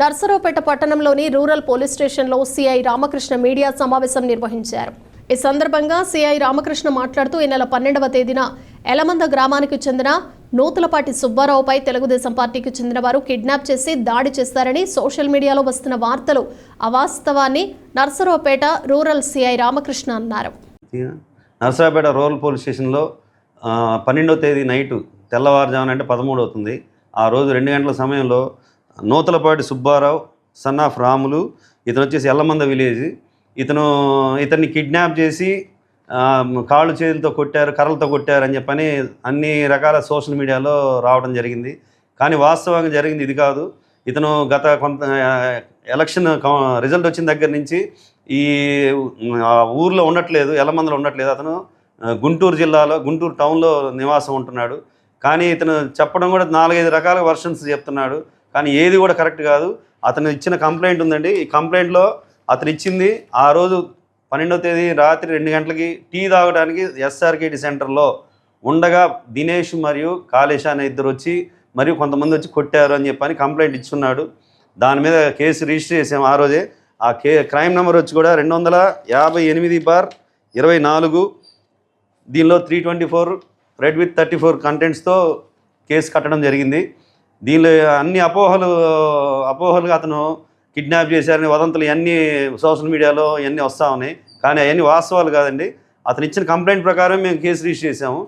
నర్సరావుపేట పట్టణంలోని rural police స్టేషన్లో CI Ramakrishna media సమావేశం నిర్వహించారు. ఈ సందర్భంగా సిఐ రామకృష్ణ మాట్లాడుతూ ఈ నెల పన్నెండవ తేదీన ఎలమంద గ్రామానికి చెందిన నూతలపాటి సుబ్బారావుపై తెలుగుదేశం పార్టీకి చెందిన వారు కిడ్నాప్ చేసి దాడి చేస్తారని సోషల్ మీడియాలో వస్తున్న వార్తలు అవాస్తవాన్ని నర్సరావుపేట రూరల్ సిఐ రామకృష్ణ అన్నారు. నర్సరావుపేట రూరల్ పోలీస్ స్టేషన్లో పన్నెండవ పన్నెండో తేదీ నైటు తెల్లవారుజామున అంటే పదమూడు అవుతుంది ఆ రోజు రెండు గంటల సమయంలో నూతలపాటి సుబ్బారావు సన్ ఆఫ్ రాములు ఇతను వచ్చేసి ఎల్లమంద విలేజ్. ఇతను ఇతన్ని కిడ్నాప్ చేసి కాళ్ళు చేతులతో కొట్టారు కర్రలతో కొట్టారు అని చెప్పని అన్ని రకాల సోషల్ మీడియాలో రావడం జరిగింది. కానీ వాస్తవంగా జరిగింది ఇది కాదు. ఇతను గత కొంత ఎలక్షన్ రిజల్ట్ వచ్చిన దగ్గర నుంచి ఈ ఊర్లో ఉండట్లేదు ఎల్లమందలో ఉండట్లేదు. అతను గుంటూరు జిల్లాలో గుంటూరు టౌన్లో నివాసం ఉంటున్నాడు. కానీ ఇతను చెప్పడం కూడా నాలుగైదు రకాల వర్షన్స్ చెప్తున్నాడు. కానీ ఏది కూడా కరెక్ట్ కాదు. అతను ఇచ్చిన కంప్లైంట్ ఉందండి. ఈ కంప్లైంట్లో అతను ఇచ్చింది ఆ రోజు పన్నెండవ తేదీ రాత్రి రెండు గంటలకి టీ తాగడానికి ఎస్ఆర్కేటి సెంటర్లో ఉండగా దినేష్ మరియు కాళేశ అనే ఇద్దరు వచ్చి మరియు కొంతమంది వచ్చి కొట్టారు అని చెప్పని కంప్లైంట్ ఇచ్చున్నాడు. దాని మీద కేసు రిజిస్టర్ చేసాం ఆ రోజే. ఆ కే క్రైమ్ నెంబర్ వచ్చి కూడా రెండు వందల యాభై ఎనిమిది బార్ ఇరవై నాలుగు. దీనిలో three twenty four red with thirty four కంటెంట్స్తో case కట్టడం జరిగింది. దీనిలో అన్ని అపోహలు అపోహలుగా అతను కిడ్నాప్ చేశారని వదంతులు ఇవన్నీ సోషల్ మీడియాలో ఇవన్నీ వస్తూ ఉన్నాయి. కానీ అవన్నీ వాస్తవాలు కాదండి. అతను ఇచ్చిన కంప్లైంట్ ప్రకారం మేము కేసు రిజిస్టర్ చేసాము